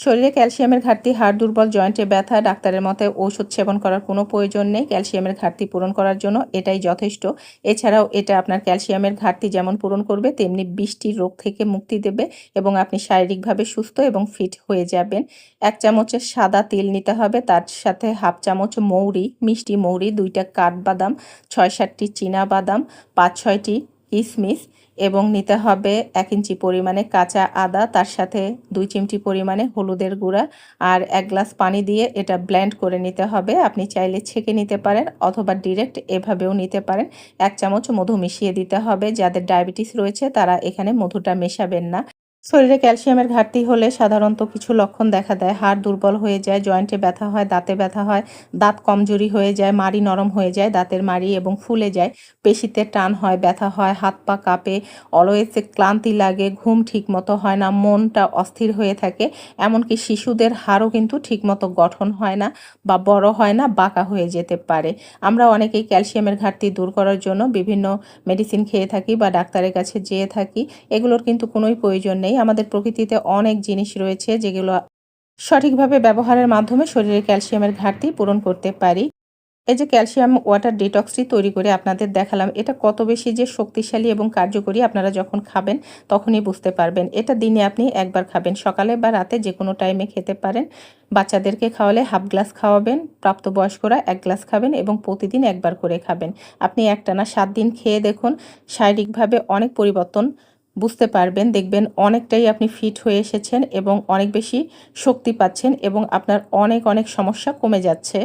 শরীরে ক্যালসিয়ামের ঘাটতি, হাড় দুর্বল, জয়েন্টে ব্যথা, ডাক্তারের মতে ঔষধ সেবন করার কোনো প্রয়োজন নেই। ক্যালসিয়ামের ঘাটতি পূরণ করার জন্য এটাই যথেষ্ট। এছাড়াও এটা আপনার ক্যালসিয়ামের ঘাটতি যেমন পূরণ করবে, তেমনি বৃষ্টি রোগ থেকে মুক্তি দেবে এবং আপনি শারীরিকভাবে সুস্থ এবং ফিট হয়ে যাবেন। এক চামচের সাদা তিল নিতে হবে, তার সাথে হাফ চামচ মৌরি, মিষ্টি মৌরি, দুইটা কাঠবাদাম, ছয় সাতটি চীনা বাদাম, পাঁচ ছয়টি কিশমিশ এবং নিতে হবে এক ইঞ্চি পরিমাণে কাঁচা আদা, তার সাথে দুই চিমটি পরিমাণে হলুদের গুঁড়া আর এক গ্লাস পানি দিয়ে এটা ব্ল্যান্ড করে নিতে হবে। আপনি চাইলে ছেঁকে নিতে পারেন অথবা ডিরেক্ট এভাবেও নিতে পারেন। এক চামচ মধু মিশিয়ে দিতে হবে। যাদের ডায়াবেটিস রয়েছে তারা এখানে মধুটা মেশাবেন না। শরীরে ক্যালসিয়ামের ঘাটতি হলে সাধারণত কিছু লক্ষণ দেখা দেয়। হাড় দুর্বল হয়ে যায়, জয়েন্টে ব্যথা হয়, দাঁতে ব্যথা হয়, দাঁত কমজোরি হয়ে যায়, মাড়ি নরম হয়ে যায়, দাঁতের মাড়ি এবং ফুলে যায়, পেশিতে টান হয়, ব্যথা হয়, হাত পা কাঁপে, অলওয়েজে ক্লান্তি লাগে, ঘুম ঠিকমতো হয় না, মনটা অস্থির হয়ে থাকে, এমনকি শিশুদের হাড়ও কিন্তু ঠিকমতো গঠন হয় না বা বড় হয় না, বাঁকা হয়ে যেতে পারে। আমরা অনেকেই ক্যালসিয়ামের ঘাটতি দূর করার জন্য বিভিন্ন মেডিসিন খেয়ে থাকি বা ডাক্তারের কাছে যেয়ে থাকি, এগুলোর কিন্তু কোনোই প্রয়োজন নেই। আমাদের প্রকৃতিতে অনেক জিনিস রয়েছে যেগুলো সঠিকভাবে ব্যবহারের মাধ্যমে শরীরে ক্যালসিয়ামের ঘাটতি পূরণ করতে পারি। এই যে ক্যালসিয়াম ওয়াটার ডিটক্সটি তৈরি করে আপনাদের দেখালাম, এটা কত বেশি যে শক্তিশালী এবং কার্যকরী আপনারা যখন খাবেন তখনই বুঝতে পারবেন। এটা দিনে আপনি একবার খাবেন, সকালে বা রাতে যে কোনো টাইমে খেতে পারেন। বাচ্চাদেরকে খাওয়ালে হাফ গ্লাস খাওয়াবেন, প্রাপ্তবয়স্করা এক গ্লাস খাবেন এবং প্রতিদিন একবার করে খাবেন। আপনি একটানা সাত দিন খেয়ে দেখুন, শারীরিকভাবে অনেক পরিবর্তন বুঝতে পারবেন, দেখবেন অনেকটাই আপনি ফিট হয়ে এসেছেন এবং অনেক বেশি শক্তি পাচ্ছেন এবং আপনার অনেক অনেক সমস্যা কমে যাচ্ছে।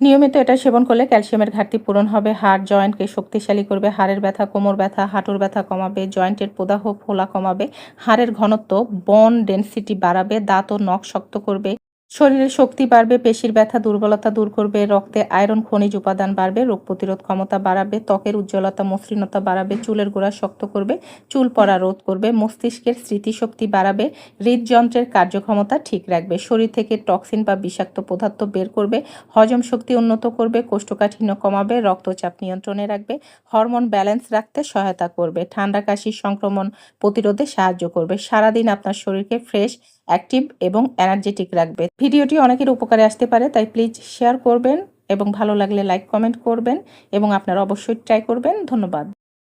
নিয়মিত এটা সেবন করলে ক্যালসিয়ামের ঘাটতি পূরণ হবে, হাড় জয়েন্টকে শক্তিশালী করবে, হাড়ের ব্যথা, কোমর ব্যথা, হাঁটুর ব্যথা কমাবে, জয়েন্টের প্রদাহ, ফোলা কমাবে, হাড়ের ঘনত্ব বন ডেন্সিটি বাড়াবে, দাঁত ও নখ শক্ত করবে। শরীরের শক্তি বাড়বে, পেশির ব্যথা, দুর্বলতা দূর করবে, রক্তে আয়রন, খনিজ উপাদান বাড়বে, রোগ প্রতিরোধ ক্ষমতা বাড়াবে, ত্বকের উজ্জ্বলতা, মসৃণতা বাড়াবে, চুলের গোড়া শক্ত করবে, চুল পড়া রোধ করবে, মস্তিষ্কের স্মৃতিশক্তি বাড়াবে, হৃদযন্ত্রের কার্যক্ষমতা ঠিক রাখবে, শরীর থেকে টক্সিন বা বিষাক্ত পদার্থ বের করবে, হজম শক্তি উন্নত করবে, কোষ্ঠকাঠিন্য কমাবে, রক্তচাপ নিয়ন্ত্রণে রাখবে, হরমোন ব্যালেন্স রাখতে সহায়তা করবে, ঠান্ডা কাশির সংক্রমণ প্রতিরোধে সাহায্য করবে, সারাদিন আপনার শরীরকে ফ্রেশ অ্যাক্টিভ এবং এনার্জেটিক রাখবে। ভিডিওটি অনেকের উপকারে আসতে পারে, তাই প্লিজ শেয়ার করবেন এবং ভালো লাগলে লাইক কমেন্ট করবেন এবং আপনারা অবশ্যই ট্রাই করবেন। ধন্যবাদ।